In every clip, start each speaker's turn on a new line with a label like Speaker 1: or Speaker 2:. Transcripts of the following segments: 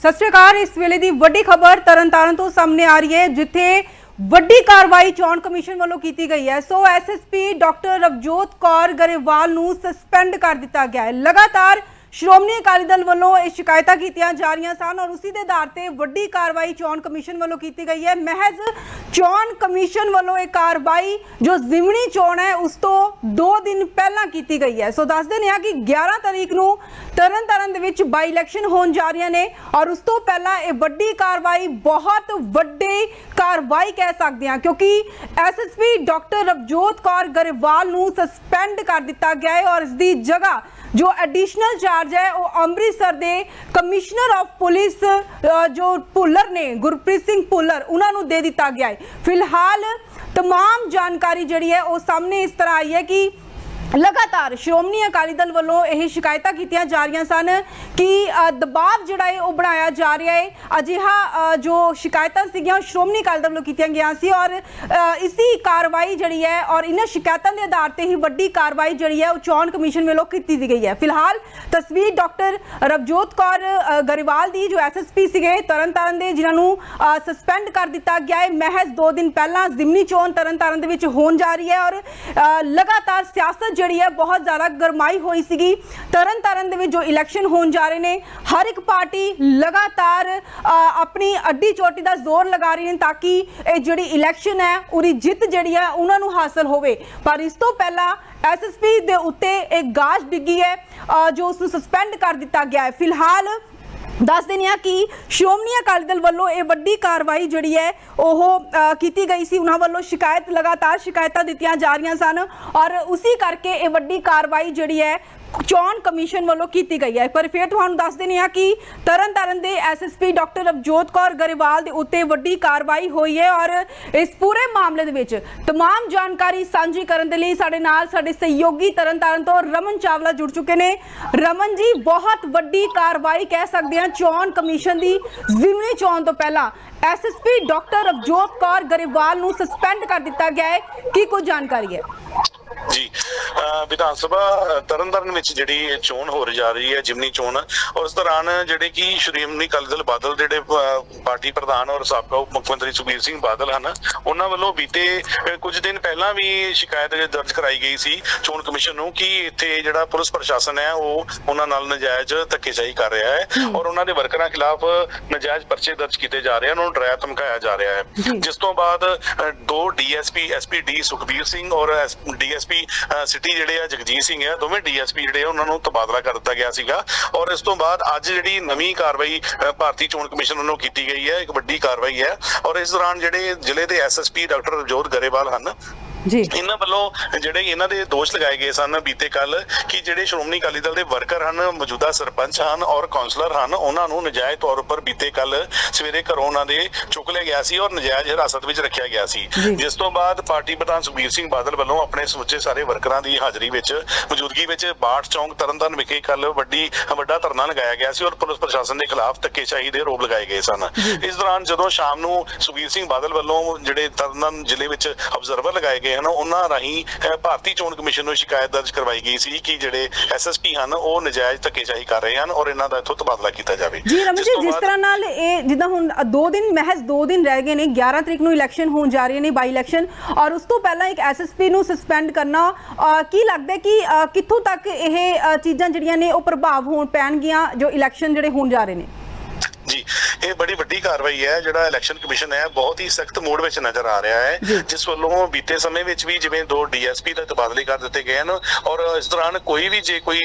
Speaker 1: ਸਤਿ ਸ਼੍ਰੀ ਅਕਾਲ, ਇਸ ਵੇਲੇ ਦੀ ਵੱਡੀ ਖਬਰ ਤਰਨਤਾਰਨ ਤੋਂ ਸਾਹਮਣੇ ਆ ਰਹੀ ਹੈ, ਜਿੱਥੇ ਵੱਡੀ ਕਾਰਵਾਈ ਚੋਣ ਕਮਿਸ਼ਨ ਵੱਲੋਂ ਕੀਤੀ ਗਈ ਹੈ। So SSP doctor Ravjot Kaur Grewal ਨੂੰ ਸਸਪੈਂਡ ਕਰ ਦਿੱਤਾ ਗਿਆ ਹੈ। ਲਗਾਤਾਰ ਸ਼੍ਰੋਮਣੀ ਅਕਾਲੀ ਦਲ ਵੱਲੋਂ ਇਹ ਸ਼ਿਕਾਇਤਾਂ ਕੀਤੀਆਂ ਜਾ ਰਹੀਆਂ ਸਨ ਔਰ ਉਸੇ ਦੇ ਆਧਾਰ ਤੇ ਵੱਡੀ ਕਾਰਵਾਈ ਚੋਣ ਕਮਿਸ਼ਨ ਵੱਲੋਂ ਕੀਤੀ ਗਈ ਹੈ। ਮਹਿਜ਼ ਚੋਣ ਕਮਿਸ਼ਨ ਵੱਲੋਂ ਇਹ ਕਾਰਵਾਈ ਜੋ ਜ਼ਿਮਣੀ ਚੋਣ ਹੈ, ਉਸ ਤੋਂ 2 ਦਿਨ ਪਹਿਲਾਂ ਕੀਤੀ ਗਈ ਹੈ। ਸੋ ਦੱਸਦੇ ਨੇ ਆ ਕਿ 11 ਤਰੀਕ ਨੂੰ ਤਰਨਤਾਰਨ ਦੇ ਵਿੱਚ ਬਾਈ ਇਲੈਕਸ਼ਨ ਹੋਣ ਜਾ ਰਹੀਆਂ ਨੇ ਔਰ ਉਸ ਤੋਂ ਪਹਿਲਾਂ ਇਹ ਵੱਡੀ ਕਾਰਵਾਈ, ਬਹੁਤ ਵੱਡੀ ਕਾਰਵਾਈ ਕਹਿ ਸਕਦੇ ਹਾਂ ਕਿਉਂਕਿ ਐਸਐਸਪੀ ਡਾਕਟਰ ਰਵਜੋਤ ਕੌਰ ਗਰੇਵਾਲ ਨੂੰ ਸਸਪੈਂਡ ਕਰ ਦਿੱਤਾ ਗਿਆ ਹੈ ਔਰ ਇਸ ਦੀ ਜਗ੍ਹਾ ਜੋ ਐਡੀਸ਼ਨਲ ਚਾਰਜ ਹੈ ਉਹ ਅੰਮ੍ਰਿਤਸਰ ਦੇ ਕਮਿਸ਼ਨਰ ਆਫ ਪੁਲਿਸ ਅ, ਜੋ ਭੁੱਲਰ ਨੇ ਗੁਰਪ੍ਰੀਤ ਸਿੰਘ ਭੁੱਲਰ ਉਹਨਾਂ ਨੂੰ ਦੇ ਦਿੱਤਾ ਗਿਆ ਹੈ ਫਿਲਹਾਲ तमाम ਜਾਣਕਾਰੀ ਜਿਹੜੀ ਹੈ ਉਹ ਸਾਹਮਣੇ ਇਸ ਤਰ੍ਹਾਂ ਆਈ ਹੈ ਕਿ ਲਗਾਤਾਰ ਸ਼੍ਰੋਮਣੀ ਅਕਾਲੀ ਦਲ ਵੱਲੋਂ ਇਹ ਸ਼ਿਕਾਇਤਾਂ ਕੀਤੀਆਂ ਜਾ ਰਹੀਆਂ ਸਨ ਕਿ ਦਬਾਅ ਜਿਹੜਾ ਹੈ ਉਹ ਬਣਾਇਆ ਜਾ ਰਿਹਾ ਹੈ। ਅਜਿਹਾ ਜੋ ਸ਼ਿਕਾਇਤਾਂ ਸੀਗੀਆਂ ਉਹ ਸ਼੍ਰੋਮਣੀ ਅਕਾਲੀ ਦਲ ਵੱਲੋਂ ਕੀਤੀਆਂ ਗਈਆਂ ਸੀ ਔਰ ਇਸੀ ਕਾਰਵਾਈ ਜਿਹੜੀ ਹੈ ਔਰ ਇਹਨਾਂ ਸ਼ਿਕਾਇਤਾਂ ਦੇ ਆਧਾਰ ਤੇ ਹੀ ਵੱਡੀ ਕਾਰਵਾਈ ਜਿਹੜੀ ਹੈ ਉਹ ਚੋਣ ਕਮਿਸ਼ਨ ਵੱਲੋਂ ਕੀਤੀ ਗਈ ਹੈ। ਫਿਲਹਾਲ ਤਸਵੀਰ ਡਾਕਟਰ ਰਵਜੋਤ ਕੌਰ ਅ, ਗਰੇਵਾਲ ਦੀ ਜੋ ਐਸਐਸਪੀ ਸੀਗੇ ਤਰਨਤਾਰਨ ਦੇ ਜਿਨ੍ਹਾਂ ਨੂੰ ਸਸਪੈਂਡ ਕਰ ਦਿੱਤਾ ਗਿਆ ਹੈ। ਮਹਿਜ਼ 2 ਦਿਨ ਪਹਿਲਾਂ ਜ਼ਿਮਨੀ ਚੋਣ ਤਰਨਤਾਰਨ ਦੇ ਵਿੱਚ ਹੋਣ ਜਾ ਰਹੀ ਹੈ ਔਰ ਲਗਾਤਾਰ ਸਿਆਸਤ ਜਿਹੜੀ ਹੈ ਬਹੁਤ ਜ਼ਿਆਦਾ ਗਰਮਾਈ ਹੋਈ ਸੀਗੀ। ਤਰਨ ਤਰਨਤਾਰਨ ਦੇ ਵਿੱਚ ਜੋ ਇਲੈਕਸ਼ਨ ਹੋਣ ਜਾ ਰਹੇ ਨੇ, ਹਰ ਇੱਕ ਪਾਰਟੀ ਲਗਾਤਾਰ ਆਪਣੀ ਅੱਡੀ ਚੋਟੀ ਦਾ ਜ਼ੋਰ ਲਗਾ ਰਹੀ ਨੇ ਤਾਂ ਕਿ ਇਹ ਜਿਹੜੀ ਇਲੈਕਸ਼ਨ ਹੈ, ਉਹਦੀ ਜਿੱਤ ਜਿਹੜੀ ਹੈ, ਉਹਨਾਂ ਨੂੰ ਹਾਸਲ ਹੋਵੇ। ਪਰ ਇਸ ਤੋਂ ਪਹਿਲਾਂ ਐਸਐਸਪੀ ਦੇ ਉੱਤੇ ਇੱਕ ਗਾਜ ਡਿੱਗੀ ਹੈ ਜੋ ਉਸ ਨੂੰ ਸਸਪੈਂਡ ਕਰ ਦਿੱਤਾ ਗਿਆ ਹੈ। ਫਿਲਹਾਲ ਦੱਸ ਦਿੰਦੇ ਹਾਂ ਕਿ ਸ਼੍ਰੋਮਣੀ ਅਕਾਲੀ ਦਲ ਵੱਲੋਂ ਇਹ ਵੱਡੀ ਕਾਰਵਾਈ ਜਿਹੜੀ ਹੈ ਉਹ ਅ, ਕੀਤੀ ਗਈ ਸੀ ਉਹਨਾਂ ਵੱਲੋਂ ਸ਼ਿਕਾਇਤ ਲਗਾਤਾਰ ਸ਼ਿਕਾਇਤਾਂ ਦਿੱਤੀਆਂ ਜਾ ਰਹੀਆਂ ਸਨ ਔਰ ਉਸੇ ਕਰਕੇ ਇਹ ਵੱਡੀ ਕਾਰਵਾਈ ਜਿਹੜੀ ਹੈ ਚੋਣ ਕਮਿਸ਼ਨ ਵੱਲੋਂ ਕੀਤੀ ਗਈ ਹੈ ਪਰ ਫਿਰ ਤੁਹਾਨੂੰ ਦੱਸ ਦਿੰਦੇ ਹਾਂ ਕਿ ਤਰਨਤਾਰਨ ਦੇ ਐਸਐਸਪੀ ਡਾਕਟਰ ਅਵਜੋਤ ਕੌਰ ਗਰੇਵਾਲ ਦੇ ਉੱਤੇ ਵੱਡੀ ਕਾਰਵਾਈ ਹੋਈ ਹੈ ਔਰ ਇਸ ਪੂਰੇ ਮਾਮਲੇ ਦੇ ਵਿੱਚ तमाम ਜਾਣਕਾਰੀ ਸਾਂਝੀ ਕਰਨ ਦੇ ਲਈ ਸਾਡੇ ਨਾਲ ਸਾਡੇ ਸਹਿਯੋਗੀ ਤਰਨਤਾਰਨ ਤੋਂ ਰਮਨ ਚਾਵਲਾ ਜੁੜ ਚੁੱਕੇ ਨੇ ਰਮਨ ਜੀ ਬਹੁਤ ਵੱਡੀ ਕਾਰਵਾਈ ਕਹਿ ਸਕਦੇ ਹਾਂ ਚੋਣ ਕਮਿਸ਼ਨ ਦੀ ਜ਼ਿਮਨੀ ਚੋਣ ਤੋਂ ਪਹਿਲਾਂ ਐਸਐਸਪੀ ਡਾਕਟਰ ਅਵਜੋਤ ਕੌਰ ਗਰੇਵਾਲ ਨੂੰ ਸਸਪੈਂਡ ਕਰ ਦਿੱਤਾ ਗਿਆ ਹੈ। ਕੀ ਕੁਝ ਜਾਣਕਾਰੀ ਹੈ?
Speaker 2: ਜੀ। ਵਿਧਾਨ ਸਭਾ ਤਰਨਤਾਰਨ ਵਿੱਚ ਜਿਹੜੀ ਚੋਣ ਹੋ ਰਹੀ ਜਾ ਰਹੀ ਹੈ ਜਿਮਨੀ ਚੋਣ। ਔਰ ਉਸ ਦੌਰਾਨ ਜਿਹੜੇ ਕਿ ਸ਼੍ਰੋਮਣੀ ਅਕਾਲੀ ਦਲ ਬਾਦਲ ਜਿਹੜੇ ਪਾਰਟੀ ਪ੍ਰਧਾਨ ਔਰ ਸਾਬਕਾ ਉਪ ਮੁੱਖ ਮੰਤਰੀ ਸੁਖਬੀਰ ਸਿੰਘ ਬਾਦਲ ਹਨ ਉਹਨਾਂ ਵੱਲੋਂ ਬੀਤੇ ਕੁਝ ਦਿਨ ਪਹਿਲਾਂ ਵੀ ਸ਼ਿਕਾਇਤ ਦਰਜ ਕਰਾਈ ਗਈ ਸੀ ਚੋਣ ਕਮਿਸ਼ਨ ਨੂੰ ਕਿ ਇੱਥੇ ਜਿਹੜਾ ਪੁਲਿਸ ਪ੍ਰਸ਼ਾਸਨ ਹੈ ਉਹ ਉਹਨਾਂ ਨਾਲ ਨਜਾਇਜ਼ ਧੱਕੇਸ਼ਾਹੀ ਕਰ ਰਿਹਾ ਹੈ ਔਰ ਉਹਨਾਂ ਦੇ ਵਰਕਰਾਂ ਖਿਲਾਫ ਨਜਾਇਜ਼ ਪਰਚੇ ਦਰਜ ਕੀਤੇ ਜਾ ਰਹੇ ਹਨ ਉਹਨਾਂ ਨੂੰ ਡਰਾਇਆ ਧਮਕਾਇਆ ਜਾ ਰਿਹਾ ਹੈ। ਜਿਸ ਤੋਂ ਬਾਅਦ ਦੋ ਡੀਐਸਪੀ ਐਸਪੀਡੀ ਸੁਖਬੀਰ ਸਿੰਘ ਔਰ ਡੀਐਸਪੀ ਸਿਟੀ ਜਿਹੜੇ ਆ, ਜਗਜੀਤ ਸਿੰਘ ਆ, ਦੋਵੇਂ ਡੀਐਸਪੀ ਜਿਹੜੇ ਆ, ਉਹਨਾਂ ਨੂੰ ਤਬਾਦਲਾ ਕਰ ਦਿੱਤਾ ਗਿਆ ਸੀਗਾ। ਔਰ ਇਸ ਤੋਂ ਬਾਅਦ ਅੱਜ ਜਿਹੜੀ ਨਵੀਂ ਕਾਰਵਾਈ ਭਾਰਤੀ ਚੋਣ ਕਮਿਸ਼ਨ ਵੱਲੋਂ ਕੀਤੀ ਗਈ ਹੈ, ਇੱਕ ਵੱਡੀ ਕਾਰਵਾਈ ਹੈ। ਔਰ ਇਸ ਦੌਰਾਨ ਜਿਹੜੇ ਜ਼ਿਲ੍ਹੇ ਦੇ ਐਸਐਸਪੀ ਡਾਕਟਰ ਰਜੋਤ ਗਰੇਵਾਲ ਹਨ
Speaker 1: ਜੀ।
Speaker 2: ਇਹਨਾਂ ਵੱਲੋਂ ਜਿਹੜੇ ਇਹਨਾਂ ਦੇ ਦੋਸ਼ ਲਗਾਏ ਗਏ ਸਨ ਬੀਤੇ ਕੱਲ ਕਿ ਜਿਹੜੇ ਸ਼੍ਰੋਮਣੀ ਅਕਾਲੀ ਦਲ ਦੇ ਵਰਕਰ ਹਨ ਮੌਜੂਦਾ ਸਰਪੰਚ ਹਨ ਔਰ ਕਾਉਂਸਲਰ ਹਨ ਉਹਨਾਂ ਨੂੰ ਨਜਾਇਜ਼ ਤੌਰ ਉੱਪਰ ਬੀਤੇ ਕੱਲ ਸਵੇਰੇ ਘਰੋਂ ਉਹਨਾਂ ਦੇ ਚੁੱਕ ਲਿਆ ਗਿਆ ਸੀ ਔਰ ਨਜਾਇਜ਼ ਹਿਰਾਸਤ ਵਿੱਚ ਰੱਖਿਆ ਗਿਆ ਸੀ। ਜਿਸ ਤੋਂ ਬਾਅਦ ਪਾਰਟੀ ਪ੍ਰਧਾਨ ਸੁਖਬੀਰ ਸਿੰਘ ਬਾਦਲ ਵੱਲੋਂ ਆਪਣੇ ਸਮੁੱਚੇ ਸਾਰੇ ਵਰਕਰਾਂ ਦੀ ਹਾਜ਼ਰੀ ਵਿੱਚ ਮੌਜੂਦਗੀ ਵਿੱਚ ਬਾਠ ਚੌਂਕ ਤਰਨਤਾਰਨ ਵਿਖੇ ਕੱਲ ਵੱਡੀ ਵੱਡਾ ਧਰਨਾ ਲਗਾਇਆ ਗਿਆ ਸੀ ਔਰ ਪੁਲਿਸ ਪ੍ਰਸ਼ਾਸਨ ਦੇ ਖਿਲਾਫ ਧੱਕੇਸ਼ਾਹੀ ਦੇ ਆਰੋਪ ਲਗਾਏ ਗਏ ਸਨ। ਇਸ ਦੌਰਾਨ ਜਦੋਂ ਸ਼ਾਮ ਨੂੰ ਸੁਖਬੀਰ ਸਿੰਘ ਬਾਦਲ ਵੱਲੋਂ ਜਿਹੜੇ ਤਰਨਤਾਰਨ ਜ਼ਿਲ੍ਹੇ ਵਿੱਚ ਅਬਜ਼ਰਵਰ ਲਗਾਏ ਗਏ ਹਨ ਉਹਨਾਂ ਰਾਹੀਂ ਭਾਰਤੀ ਚੋਣ ਕਮਿਸ਼ਨ ਨੂੰ ਸ਼ਿਕਾਇਤ ਦਰਜ ਕਰਵਾਈ ਗਈ ਸੀ ਕਿ ਜਿਹੜੇ ਐਸਐਸਪੀ ਹਨ ਉਹ ਨਜਾਇਜ਼ ਧੱਕੇਸ਼ਾਹੀ ਕਰ ਰਹੇ ਹਨ ਔਰ ਇਹਨਾਂ ਦਾ ਇੱਥੋਂ ਤਬਾਦਲਾ ਕੀਤਾ ਜਾਵੇ।
Speaker 1: ਜੀ ਰਮਨ ਜੀ ਜਿਸ ਤਰ੍ਹਾਂ ਨਾਲ ਇਹ ਜਿੱਦਾਂ ਹੁਣ 2 ਦਿਨ ਮਹਿਜ਼ 2 ਦਿਨ ਰਹਿ ਗਏ ਨੇ 11 ਤਰੀਕ ਨੂੰ ਇਲੈਕਸ਼ਨ ਹੋਣ ਜਾ ਰਹੇ ਨੇ ਬਾਈ ਇਲੈਕਸ਼ਨ ਔਰ ਉਸ ਤੋਂ ਪਹਿਲਾਂ ਇੱਕ ਐਸਐਸਪੀ ਨੂੰ ਸਸਪੈਂਡ ਕਰਨਾ ਕੀ ਲੱਗਦਾ ਹੈ ਕਿ ਕਿੱਥੋਂ ਤੱਕ ਇਹ ਚੀਜ਼ਾਂ ਜਿਹੜੀਆਂ ਨੇ ਉਹ ਪ੍ਰਭਾਵ ਹੋਣ ਪੈਣਗੀਆਂ ਜੋ ਇਲੈਕਸ਼ਨ ਜਿਹੜੇ ਹੋਣ ਜਾ ਰਹੇ ਨੇ?
Speaker 2: ਇਹ ਬੜੀ ਵੱਡੀ ਕਾਰਵਾਈ ਹੈ ਜਿਹੜਾ ਇਲੈਕਸ਼ਨ ਕਮਿਸ਼ਨ ਹੈ ਬਹੁਤ ਹੀ ਸਖਤ ਮੋਡ ਵਿੱਚ ਨਜ਼ਰ ਆ ਰਿਹਾ ਹੈ। ਜਿਸ ਵੱਲੋਂ ਬੀਤੇ ਸਮੇਂ ਵਿੱਚ ਵੀ ਜਿਵੇਂ ਦੋ ਡੀਐਸਪੀ ਦਾ ਤਬਾਦਲੇ ਕਰ ਦਿੱਤੇ ਗਏ ਹਨ ਔਰ ਇਸ ਦੌਰਾਨ ਕੋਈ ਵੀ ਜੇ ਕੋਈ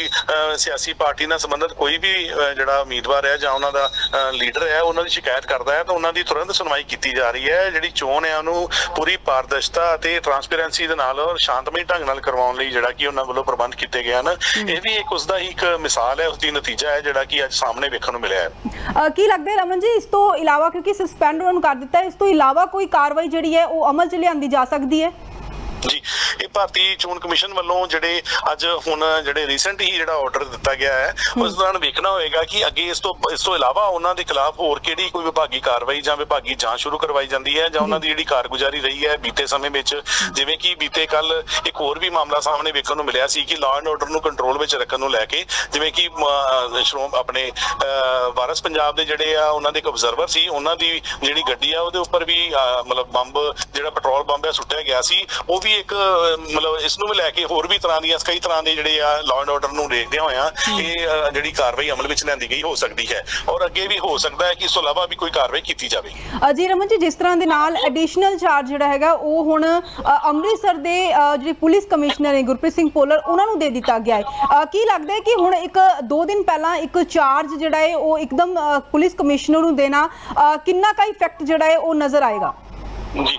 Speaker 2: ਸਿਆਸੀ ਪਾਰਟੀ ਨਾਲ ਸੰਬੰਧਿਤ ਕੋਈ ਵੀ ਜਿਹੜਾ ਉਮੀਦਵਾਰ ਹੈ ਜਾਂ ਉਹਨਾਂ ਦਾ ਲੀਡਰ ਹੈ ਉਹਨਾਂ ਦੀ ਸ਼ਿਕਾਇਤ ਕਰਦਾ ਹੈ ਤਾਂ ਉਹਨਾਂ ਦੀ ਤੁਰੰਤ ਸੁਣਵਾਈ ਕੀਤੀ ਜਾ ਰਹੀ ਹੈ। ਜਿਹੜੀ ਚੋਣ ਹੈ ਉਹਨੂੰ ਪੂਰੀ ਪਾਰਦਰਸ਼ਤਾ ਅਤੇ ਟਰਾਂਸਪੇਰੈਂਸੀ ਦੇ ਨਾਲ ਔਰ ਸ਼ਾਂਤਮਈ ਢੰਗ ਨਾਲ ਕਰਵਾਉਣ ਲਈ ਜਿਹੜਾ ਕਿ ਉਹਨਾਂ ਵੱਲੋਂ ਪ੍ਰਬੰਧ ਕੀਤੇ ਗਏ ਹਨ ਇਹ ਵੀ ਇੱਕ ਉਸ ਦਾ ਹੀ ਇੱਕ ਮਿਸਾਲ ਹੈ ਉਸ ਦੀ ਨਤੀਜਾ ਹੈ ਜਿਹੜਾ ਕਿ ਅੱਜ ਸਾਹਮਣੇ ਵੇਖਣ ਨੂੰ ਮਿਲਿਆ ਹੈ।
Speaker 1: ਕੀ ਲੱਗਦਾ ਹੈ ਰਮਨ ਜੀ, ਇਸ ਤੋਂ ਇਲਾਵਾ ਕਿਉਂਕਿ ਸਸਪੈਂਡ ਉਹਨਾਂ ਨੂੰ ਕਰ ਦਿੱਤਾ ਇਸ ਤੋਂ ਇਲਾਵਾ ਕੋਈ ਕਾਰਵਾਈ ਜਿਹੜੀ ਹੈ ਉਹ ਅਮਲ ਚ ਲਿਆਂਦੀ ਜਾ ਸਕਦੀ ਹੈ।
Speaker 2: ਜੀ ਇਹ ਭਾਰਤੀ ਚੋਣ ਕਮਿਸ਼ਨ ਵੱਲੋਂ ਜਿਹੜੇ ਅੱਜ ਹੁਣ ਜਿਹੜੇ ਰੀਸੈਂਟ ਹੀ ਜਿਹੜਾ ਆਰਡਰ ਦਿੱਤਾ ਗਿਆ ਹੈ ਉਸ ਦੌਰਾਨ ਵੇਖਣਾ ਹੋਏਗਾ ਕਿ ਅੱਗੇ ਇਸ ਤੋਂ ਇਸ ਤੋਂ ਇਲਾਵਾ ਉਹਨਾਂ ਦੇ ਖਿਲਾਫ ਹੋਰ ਕਿਹੜੀ ਕੋਈ ਵਿਭਾਗੀ ਕਾਰਵਾਈ ਜਾਂ ਵਿਭਾਗੀ ਜਾਂਚ ਸ਼ੁਰੂ ਕਰਵਾਈ ਜਾਂਦੀ ਹੈ ਜਾਂ ਉਹਨਾਂ ਦੀ ਜਿਹੜੀ ਕਾਰਗੁਜ਼ਾਰੀ ਰਹੀ ਹੈ ਬੀਤੇ ਸਮੇਂ ਵਿੱਚ ਜਿਵੇਂ ਕਿ ਬੀਤੇ ਕੱਲ ਇੱਕ ਹੋਰ ਵੀ ਮਾਮਲਾ ਸਾਹਮਣੇ ਵੇਖਣ ਨੂੰ ਮਿਲਿਆ ਸੀ ਕਿ ਲਾਅ ਐਂਡ ਆਰਡਰ ਨੂੰ ਕੰਟਰੋਲ ਵਿੱਚ ਰੱਖਣ ਨੂੰ ਲੈ ਕੇ ਜਿਵੇਂ ਕਿ ਸ਼੍ਰੋਮ ਆਪਣੇ ਵਾਰਸ ਪੰਜਾਬ ਦੇ ਜਿਹੜੇ ਆ ਉਹਨਾਂ ਦੇ ਇੱਕ ਅਬਜ਼ਰਵਰ ਸੀ ਉਹਨਾਂ ਦੀ ਜਿਹੜੀ ਗੱਡੀ ਆ ਉਹਦੇ ਉੱਪਰ ਵੀ ਮਤਲਬ ਬੰਬ ਜਿਹੜਾ ਪੈਟਰੋਲ ਬੰਬ ਆ ਸੁੱਟਿਆ ਗਿਆ ਸੀ ਉਹ ਵੀ ਇੱਕ ਮਤਲਬ ਇਸ ਨੂੰ ਵੀ ਲੈ ਕੇ ਹੋਰ ਵੀ ਤਰ੍ਹਾਂ ਦੀਆਂ ਕਈ ਤਰ੍ਹਾਂ ਦੇ ਜਿਹੜੇ ਆ ਲਾਅ ਐਂਡ ਆਰਡਰ ਨੂੰ ਦੇਖਦੇ ਹੋਇਆ ਇਹ ਜਿਹੜੀ ਕਾਰਵਾਈ ਅਮਲ ਵਿੱਚ ਲਿਆਂਦੀ ਗਈ ਹੋ ਸਕਦੀ ਹੈ। ਔਰ ਅੱਗੇ ਵੀ ਹੋ ਸਕਦਾ ਹੈ ਕਿ ਇਸ ਤੋਂ ਇਲਾਵਾ ਵੀ ਕੋਈ ਕਾਰਵਾਈ ਕੀਤੀ ਜਾਵੇ।
Speaker 1: ਅਜੀ ਰਮਨ ਜੀ ਜਿਸ ਤਰ੍ਹਾਂ ਦੇ ਨਾਲ ਐਡੀਸ਼ਨਲ ਚਾਰਜ ਜਿਹੜਾ ਹੈਗਾ ਉਹ ਹੁਣ ਅੰਮ੍ਰਿਤਸਰ ਦੇ ਜਿਹੜੇ ਪੁਲਿਸ ਕਮਿਸ਼ਨਰ ਨੇ ਗੁਰਪ੍ਰੀਤ ਸਿੰਘ ਪੋਲਰ ਉਹਨਾਂ ਨੂੰ ਦੇ ਦਿੱਤਾ ਗਿਆ ਹੈ। ਕੀ ਲੱਗਦਾ ਹੈ ਕਿ ਹੁਣ ਇੱਕ ਦੋ ਦਿਨ ਪਹਿਲਾਂ ਇੱਕ ਚਾਰਜ ਜਿਹੜਾ ਹੈ ਉਹ ਇੱਕਦਮ ਪੁਲਿਸ ਕਮਿਸ਼ਨਰ ਨੂੰ ਦੇਣਾ ਕਿੰਨਾ ਕਾ ਇਫੈਕਟ ਜਿਹੜਾ ਹੈ ਉਹ ਨਜ਼ਰ ਆਏਗਾ?
Speaker 2: ਜੀ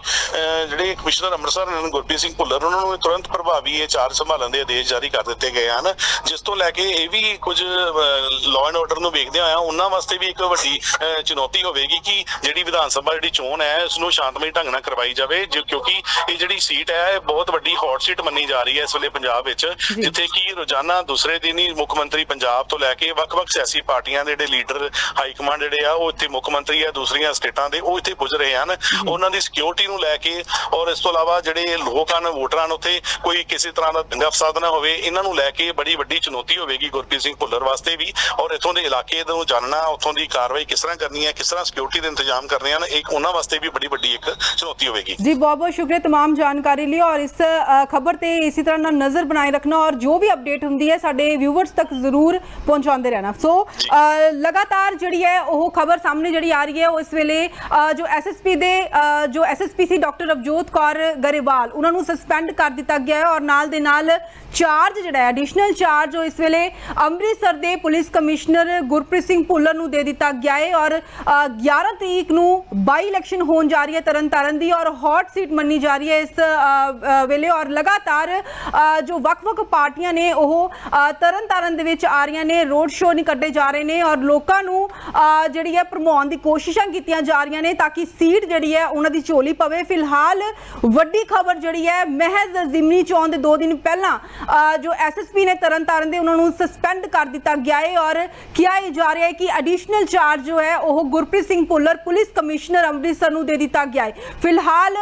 Speaker 2: ਜਿਹੜੇ ਕਮਿਸ਼ਨਰ ਅੰਮ੍ਰਿਤਸਰ ਨੇ ਗੁਰਪ੍ਰੀਤ ਸਿੰਘ ਭੁੱਲਰ ਉਹਨਾਂ ਨੂੰ ਤੁਰੰਤ ਪ੍ਰਭਾਵੀ ਇਹ ਚਾਰਜ ਸੰਭਾਲਣ ਦੇ ਆਦੇਸ਼ ਜਾਰੀ ਕਰ ਦਿੱਤੇ ਗਏ ਹਨ ਜਿਸ ਤੋਂ ਲੈ ਕੇ ਇਹ ਵੀ ਕੁਝ ਲਾਅ ਐਂਡ ਆਰਡਰ ਨੂੰ ਵੇਖਦੇ ਹੋਇਆ ਉਹਨਾਂ ਵਾਸਤੇ ਵੀ ਇੱਕ ਵੱਡੀ ਚੁਣੌਤੀ ਹੋਵੇਗੀ ਕਿ ਜਿਹੜੀ ਵਿਧਾਨ ਸਭਾ ਜਿਹੜੀ ਚੋਣ ਹੈ ਉਸ ਨੂੰ ਸ਼ਾਂਤਮਈ ਢੰਗ ਨਾਲ ਕਰਵਾਈ ਜਾਵੇ ਕਿਉਂਕਿ ਇਹ ਜਿਹੜੀ ਸੀਟ ਹੈ ਇਹ ਬਹੁਤ ਵੱਡੀ ਹੌਟ ਸੀਟ ਮੰਨੀ ਜਾ ਰਹੀ ਹੈ ਇਸ ਵੇਲੇ ਪੰਜਾਬ ਵਿੱਚ ਜਿੱਥੇ ਕਿ ਰੋਜ਼ਾਨਾ ਦੂਸਰੇ ਦਿਨ ਹੀ ਮੁੱਖ ਮੰਤਰੀ ਪੰਜਾਬ ਤੋਂ ਲੈ ਕੇ ਵੱਖ-ਵੱਖ ਸਿਆਸੀ ਪਾਰਟੀਆਂ ਦੇ ਜਿਹੜੇ ਲੀਡਰ ਹਾਈ ਕਮਾਂਡ ਜਿਹੜੇ ਆ ਉਹ ਇੱਥੇ ਮੁੱਖ ਮੰਤਰੀ ਆ ਦੂਸਰੀਆਂ ਸਟੇਟਾਂ ਦੇ ਉਹ ਇੱਥੇ ਪੁੱਜ ਰਹੇ ਹਨ। ਉਹਨਾਂ ਦੀ ਸਿਕਿਉਰਿਟੀ ਨੂੰ ਲੈ ਕੇ ਔਰ ਇਸ ਤੋਂ ਇਲਾਵਾ ਜਿਹੜੇ ਲੋਕ ਹਨ ਵੋਟਰਾਂ ਹਨ ਉੱਥੇ ਕੋਈ ਕਿਸੇ ਤਰ੍ਹਾਂ ਦਾ ਦੰਗਾ ਫਸਾਦ ਨਾ ਹੋਵੇ ਇਹਨਾਂ ਨੂੰ ਲੈ ਕੇ ਬੜੀ ਵੱਡੀ ਚੁਣੌਤੀ ਹੋਵੇਗੀ ਗੁਰਪ੍ਰੀਤ ਸਿੰਘ ਭੁੱਲਰ ਵਾਸਤੇ ਵੀ ਔਰ ਇੱਥੋਂ ਦੇ ਇਲਾਕੇ ਨੂੰ ਜਾਣਨਾ ਉੱਥੋਂ ਦੀ ਕਾਰਵਾਈ ਕਿਸ ਤਰ੍ਹਾਂ ਕਰਨੀ ਹੈ ਕਿਸ ਤਰ੍ਹਾਂ ਸਿਕਿਉਰਿਟੀ ਦੇ ਇੰਤਜ਼ਾਮ ਕਰਨੇ ਹਨ ਇੱਕ ਉਹਨਾਂ ਵਾਸਤੇ ਵੀ ਬੜੀ ਵੱਡੀ ਇੱਕ ਚੁਣੌਤੀ ਹੋਵੇਗੀ
Speaker 1: ਜੀ ਬਹੁਤ ਬਹੁਤ ਸ਼ੁਕਰੀਆ तमाम ਜਾਣਕਾਰੀ ਲਈ ਔਰ ਇਸ ਖਬਰ ਤੇ ਇਸੇ ਤਰ੍ਹਾਂ ਨਾਲ ਨਜ਼ਰ ਬਣਾਏ ਰੱਖਣਾ ਔਰ ਜੋ ਵੀ ਅਪਡੇਟ ਹੁੰਦੀ ਹੈ ਸਾਡੇ ਵਿਊਵਰਸ ਤੱਕ ਜ਼ਰੂਰ ਪਹੁੰਚਾਉਂਦੇ ਰਹਿਣਾ ਸੋ ਅ, ਲਗਾਤਾਰ ਜਿਹੜੀ ਹੈ ਉਹ ਖਬਰ ਸਾਹਮਣੇ ਜਿਹੜੀ ਆ ਰਹੀ ਹੈ ਉਹ ਇਸ ਵੇਲੇ ਅ, ਜੋ ਐਸਐਸਪੀ ਦੇ ਅ, ਜੋ ਐਸਐਸਪੀ ਸੀ ਡਾਕਟਰ ਰਵਜੋਤ ਕੌਰ ਗਰੇਵਾਲ ਉਹਨਾਂ ਨੂੰ ਸਸਪੈਂਡ ਕਰ ਦਿੱਤਾ ਗਿਆ ਹੈ ਔਰ ਨਾਲ ਦੇ ਨਾਲ ਚਾਰਜ ਜਿਹੜਾ ਹੈ ਐਡੀਸ਼ਨਲ ਚਾਰਜ ਉਹ ਇਸ ਵੇਲੇ ਅੰਮ੍ਰਿਤਸਰ ਦੇ ਪੁਲਿਸ ਕਮਿਸ਼ਨਰ ਗੁਰਪ੍ਰੀਤ ਸਿੰਘ ਭੁੱਲਰ ਨੂੰ ਦੇ ਦਿੱਤਾ ਗਿਆ ਹੈ ਔਰ ਅ, 11 ਤਰੀਕ ਨੂੰ ਬਾਈ ਇਲੈਕਸ਼ਨ ਹੋਣ ਜਾ ਰਹੀ ਹੈ ਤਰਨਤਾਰਨ ਦੀ ਔਰ ਹੌਟ ਸੀਟ ਮੰਨੀ ਜਾ ਰਹੀ ਹੈ ਇਸ ਵੇਲੇ ਔਰ ਲਗਾਤਾਰ ਜੋ ਵੱਖ-ਵੱਖ ਪਾਰਟੀਆਂ ਨੇ ਉਹ ਤਰਨਤਾਰਨ ਦੇ ਵਿੱਚ ਆ ਰਹੀਆਂ ਨੇ ਰੋਡ ਸ਼ੋਅ ਨਹੀਂ ਕੱਢੇ ਜਾ ਰਹੇ ਨੇ ਔਰ ਲੋਕਾਂ ਨੂੰ ਜਿਹੜੀ ਹੈ ਭਰਮਾਉਣ ਦੀ ਕੋਸ਼ਿਸ਼ਾਂ ਕੀਤੀਆਂ ਜਾ ਰਹੀਆਂ ਨੇ ਤਾਂ ਕਿ ਸੀਟ ਜਿਹੜੀ ਹੈ ਉਹਨਾਂ ਦੀ ਝੋਲੀ ਪਵੇ। ਫਿਲਹਾਲ ਵੱਡੀ ਖਬਰ ਜਿਹੜੀ ਹੈ ਮਹਿਜ਼ ਜ਼ਿਮਨੀ ਚੋਣ ਦੇ 2 ਦਿਨ ਪਹਿਲਾਂ ਅ, ਜੋ ਐਸਐਸਪੀ ਨੇ ਤਰਨਤਾਰਨ ਦੇ ਉਹਨਾਂ ਨੂੰ ਸਸਪੈਂਡ ਕਰ ਦਿੱਤਾ ਗਿਆ ਹੈ ਔਰ ਕਿਹਾ ਇਹ ਜਾ ਰਿਹਾ ਹੈ ਕਿ ਐਡੀਸ਼ਨਲ ਚਾਰਜ ਜੋ ਹੈ ਉਹ ਗੁਰਪ੍ਰੀਤ ਸਿੰਘ ਭੁੱਲਰ ਪੁਲਿਸ ਕਮਿਸ਼ਨਰ ਅੰਮ੍ਰਿਤਸਰ ਨੂੰ ਦੇ ਦਿੱਤਾ ਗਿਆ ਹੈ ਫਿਲਹਾਲ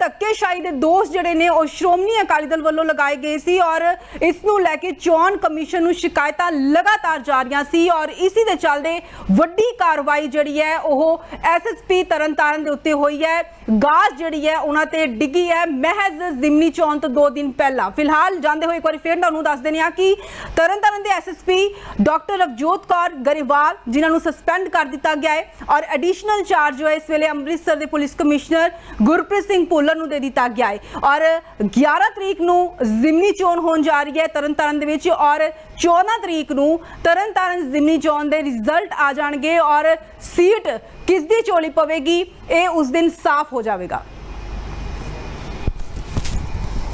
Speaker 1: ਧੱਕੇਸ਼ਾਹੀ ਦੇ ਦੋਸ਼ ਜਿਹੜੇ ਨੇ ਉਹ ਸ਼੍ਰੋਮਣੀ ਅਕਾਲੀ ਦਲ ਵੱਲੋਂ ਲਗਾਏ ਗਏ ਸੀ ਔਰ ਇਸ ਨੂੰ ਲੈ ਕੇ ਚੋਣ ਕਮਿਸ਼ਨ ਨੂੰ ਸ਼ਿਕਾਇਤਾਂ ਲਗਾਤਾਰ ਜਾ ਰਹੀਆਂ ਸੀ ਔਰ ਇਸੇ ਦੇ ਚੱਲਦੇ ਵੱਡੀ ਕਾਰਵਾਈ ਜਿਹੜੀ ਹੈ ਉਹ ਐਸਐਸਪੀ ਤਰਨਤਾਰਨ ਦੇ ਉੱਤੇ ਹੋਈ ਹੈ। ਗਾਜ਼ ਜਿਹੜੀ ਹੈ ਉਹਨਾਂ ਤੇ ਡਿੱਗੀ ਹੈ। ਮਹਿਜ਼ ਜ਼ਿਮਨੀ ਚੋਣ ਤੋਂ 2 ਦਿਨ ਪਹਿਲਾਂ। ਫਿਲਹਾਲ ਜਾਂਦੇ ਹੋਏ ਇੱਕ ਵਾਰੀ ਫੇਰ ਤੁਹਾਨੂੰ ਦੱਸ ਦਿੰਦੇ ਹਾਂ ਕਿ ਤਰਨਤਾਰਨ ਦੇ ਐਸਐਸਪੀ ਡਾਕਟਰ ਰਵਜੋਤ ਕੌਰ ਗਰੇਵਾਲ, ਜਿਨ੍ਹਾਂ ਨੂੰ ਸਸਪੈਂਡ ਕਰ ਦਿੱਤਾ ਗਿਆ ਹੈ ਔਰ ਐਡੀਸ਼ਨਲ ਚਾਰਜ ਜੋ ਹੈ, ਇਸ ਵੇਲੇ ਅੰਮ੍ਰਿਤਸਰ ਦੇ ਪੁਲਿਸ ਕਮਿਸ਼ਨਰ ਗੁਰਪ੍ਰੀਤ ਸਿੰਘ ਭੁੱਲਰ ਨੂੰ ਦੇ ਦਿੱਤਾ ਗਿਆ ਹੈ। ਔਰ 11 ਤਰੀਕ ਨੂੰ ਜ਼ਿਮਨੀ ਚੋਣ ਹੋਣ ਜਾ ਰਹੀ ਹੈ ਤਰਨਤਾਰਨ ਦੇ ਵਿੱਚ ਔਰ 14 ਤਰੀਕ ਨੂੰ ਤਰਨਤਾਰਨ ਜ਼ਿਮਨੀ ਚੋਣ ਦੇ ਰਿਜ਼ਲਟ ਆ ਜਾਣਗੇ ਔਰ ਸੀਟ ਕਿਸ ਦੀ ਝੋਲੀ ਪਵੇਗੀ ਇਹ ਉਸ ਦਿਨ ਸਾਫ਼ ਹੋ ਜਾਵੇਗਾ।